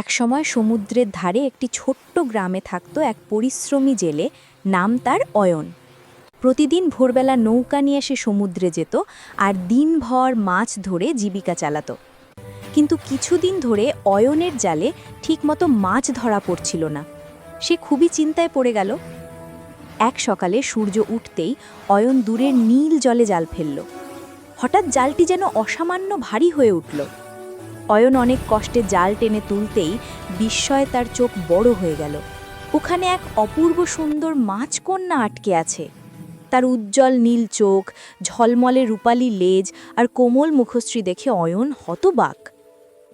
একসময় সমুদ্রের ধারে একটি ছোট্ট গ্রামে থাকতো এক পরিশ্রমী জেলে, নাম তার অয়ন। প্রতিদিন ভোরবেলা নৌকা নিয়ে সে সমুদ্রে যেত আর দিনভর মাছ ধরে জীবিকা চালাত। কিন্তু কিছুদিন ধরে অয়নের জালে ঠিকমতো মাছ ধরা পড়ছিল না। সে খুবই চিন্তায় পড়ে গেল। এক সকালে সূর্য উঠতেই অয়ন দূরের নীল জলে জাল ফেলল। হঠাৎ জালটি যেন অসামান্য ভারী হয়ে উঠল। অয়ন অনেক কষ্টে জাল টেনে তুলতেই বিস্ময়ে তার চোখ বড় হয়ে গেল। ওখানে এক অপূর্ব সুন্দর মাছকন্যা আটকে আছে। তার উজ্জ্বল নীল চোখ, ঝলমলে রূপালী লেজ আর কোমল মুখশ্রী দেখে অয়ন হতবাক।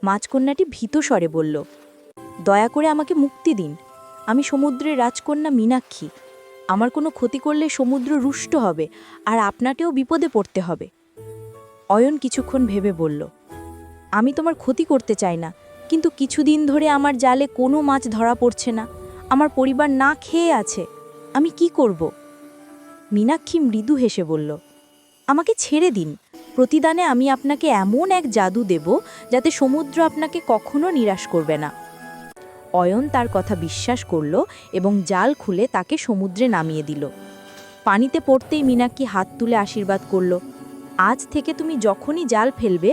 মাছকন্যাটি ভীত স্বরে বলল, দয়া করে আমাকে মুক্তি দিন। আমি সমুদ্রের রাজকন্যা মীনাক্ষী। আমার কোনো ক্ষতি করলে সমুদ্র রুষ্ট হবে আর আপনাকেও বিপদে পড়তে হবে। অয়ন কিছুক্ষণ ভেবে বলল আমি তোমার ক্ষতি করতে চাই না। কিন্তু কিছুদিন ধরে আমার জালে কোনো মাছ ধরা পড়ছে না। আমার পরিবার না খেয়ে আছে। আমি কি করব? মীনাক্ষী মৃদু হেসে বলল, আমাকে ছেড়ে দিন। প্রতিদানে আমি আপনাকে এমন এক জাদু দেব যাতে সমুদ্র আপনাকে কখনো নিরাশ করবে না। অয়ন তার কথা বিশ্বাস করল এবং জাল খুলে তাকে সমুদ্রে নামিয়ে দিল। পানিতে পড়তেই মীনাক্ষী হাত তুলে আশীর্বাদ করল, আজ থেকে তুমি যখনই জাল ফেলবে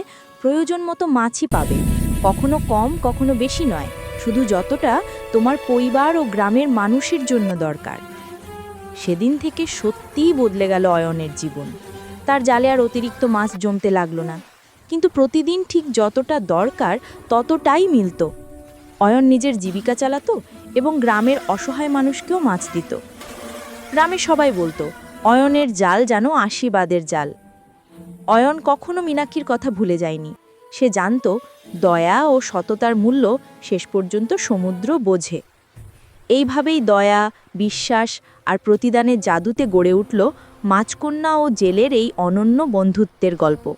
প্রয়োজন মতো মাছই পাবে। কখনো কম, কখনো বেশি নয়। শুধু যতটা তোমার পরিবার ও গ্রামের মানুষের জন্য দরকার। সেদিন থেকে সত্যিই বদলে গেল অয়নের জীবন। তার জালে আর অতিরিক্ত মাছ জমতে লাগল না। কিন্তু প্রতিদিন ঠিক যতটা দরকার ততটাই মিলত। অয়ন নিজের জীবিকা চালাতো এবং গ্রামের অসহায় মানুষকেও মাছ দিত। গ্রামে সবাই বলতো, অয়নের জাল যেন আশীর্বাদের জাল। অয়ন কখনো মীনাক্ষীর কথা ভুলে যায়নি। সে জানত দয়া ও সততার মূল্য শেষ পর্যন্ত সমুদ্র বোঝে। এইভাবেই দয়া, বিশ্বাস আর প্রতিদানের জাদুতে গড়ে উঠল মাছকন্যা ও জেলের এই অনন্য বন্ধুত্বের গল্প।